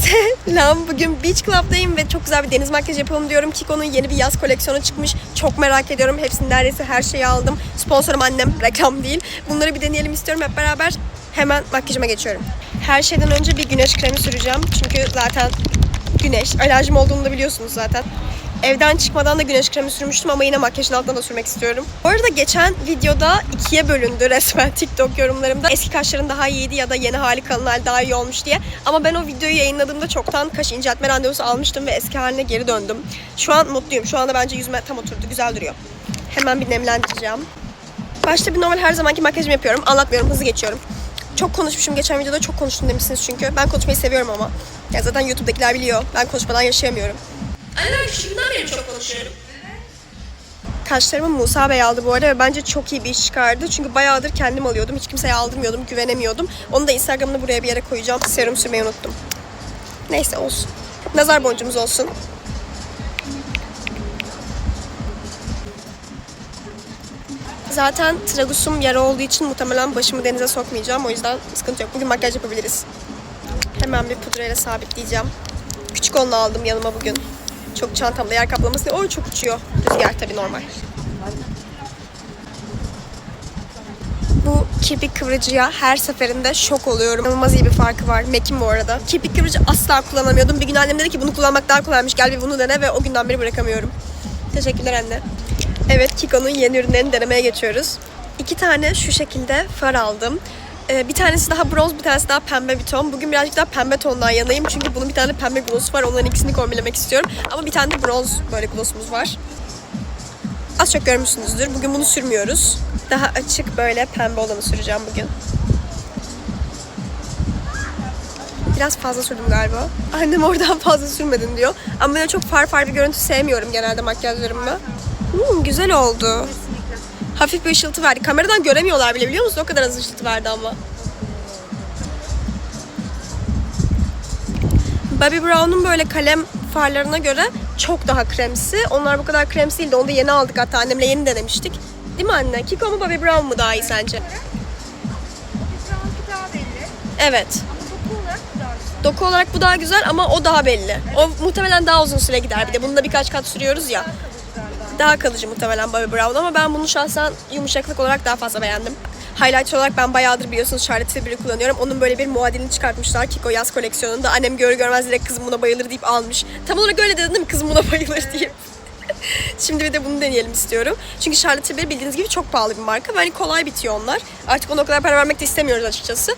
Selam. Bugün Beach Club'dayım ve çok güzel bir deniz makyajı yapalım diyorum. Kiko'nun yeni bir yaz koleksiyonu çıkmış. Çok merak ediyorum. Hepsini neredeyse her şeyi aldım. Sponsorum annem. Reklam değil. Bunları bir deneyelim istiyorum hep beraber. Hemen makyajıma geçiyorum. Her şeyden önce bir güneş kremi süreceğim. Çünkü zaten güneş. Alerjim olduğunu da biliyorsunuz zaten. Evden çıkmadan da güneş kremi sürmüştüm ama yine makyajın altına da sürmek istiyorum. Bu arada geçen videoda ikiye bölündü resmen TikTok yorumlarımda. Eski kaşların daha iyiydi ya da yeni hali hali daha iyi olmuş diye. Ama ben o videoyu yayınladığımda çoktan kaş inceltme randevusu almıştım ve eski haline geri döndüm. Şu an mutluyum. Şu anda bence yüzüme tam oturdu. Güzel duruyor. Hemen bir nemlendireceğim. Başta bir normal her zamanki makyajımı yapıyorum. Anlatmıyorum, hızlı geçiyorum. Çok konuşmuşum. Geçen videoda çok konuştum demişsiniz çünkü. Ben konuşmayı seviyorum ama. Ya zaten YouTube'dakiler biliyor. Ben konuşmadan yaşayamıyorum. Annem küçüğümden beri çok konuşuyorum. Kaşlarımı Musa Bey aldı bu arada ve bence çok iyi bir iş çıkardı. Çünkü bayağıdır kendim alıyordum. Hiç kimseye aldırmıyordum, güvenemiyordum. Onu da Instagram'da buraya bir yere koyacağım. Serum sürmeyi unuttum. Neyse olsun. Nazar boncuğumuz olsun. Zaten tragusum yara olduğu için muhtemelen başımı denize sokmayacağım. O yüzden sıkıntı yok. Bugün makyaj yapabiliriz. Hemen bir pudrayla sabitleyeceğim. Küçük onunla aldım yanıma bugün. Çok çantamda yer kaplaması diye. Çok uçuyor. Rüzgar tabii normal. Bu kirpik kıvırıcıya her seferinde şok oluyorum. İnanılmaz iyi bir farkı var. Mac'in bu arada. Kirpik kıvırıcı asla kullanamıyordum. Bir gün annem dedi ki bunu kullanmak daha kolaymış. Gel bir bunu dene ve o günden beri bırakamıyorum. Teşekkürler anne. Evet Kiko'nun yeni ürünlerini denemeye geçiyoruz. İki tane şu şekilde far aldım. Ee, bir tanesi daha bronz, bir tanesi daha pembe bir ton. Bugün birazcık daha pembe tondan yanayım. Çünkü bunun bir tane pembe glossu var. Onların ikisini kombinlemek istiyorum. Ama bir tane de bronz böyle glossumuz var. Az çok görmüşsünüzdür. Bugün bunu sürmüyoruz. Daha açık böyle pembe olanı süreceğim bugün. Biraz fazla sürdüm galiba. Annem oradan fazla sürmedin diyor. Ama ben çok far far bir görüntü sevmiyorum genelde makyajlarımda. Hmm, güzel oldu. Hafif bir ışıltı verdi. Kameradan göremiyorlar bile biliyor musun? O kadar az ışıltı verdi ama. Bobbi Brown'un böyle kalem farlarına göre çok daha kremsi. Onlar bu kadar kremsi değildi. Onu da yeni aldık hatta annemle yeni denemiştik. Değil mi anne? Kiko mu Bobbi Brown mu daha iyi sence? Franki daha belli. Evet. Doku olarak bu daha güzel. Ama o daha belli. O muhtemelen daha uzun süre gider bir de. Bunu da birkaç kat sürüyoruz ya. Daha kalıcı muhtemelen Bobbi Brown ama ben bunu şahsen yumuşaklık olarak daha fazla beğendim. Highlight olarak ben bayağıdır biliyorsunuz Charlotte Tilbury kullanıyorum. Onun böyle bir muadilini çıkartmışlar Kiko yaz koleksiyonunda. Annem görür görmez direkt kızım buna bayılır deyip almış. Tam olarak öyle dedin değil mi? Kızım buna bayılır deyip. Şimdi bir de bunu deneyelim istiyorum. Çünkü Charlotte Tilbury bildiğiniz gibi çok pahalı bir marka ve hani kolay bitiyor onlar. Artık ona o kadar para vermek de istemiyoruz açıkçası.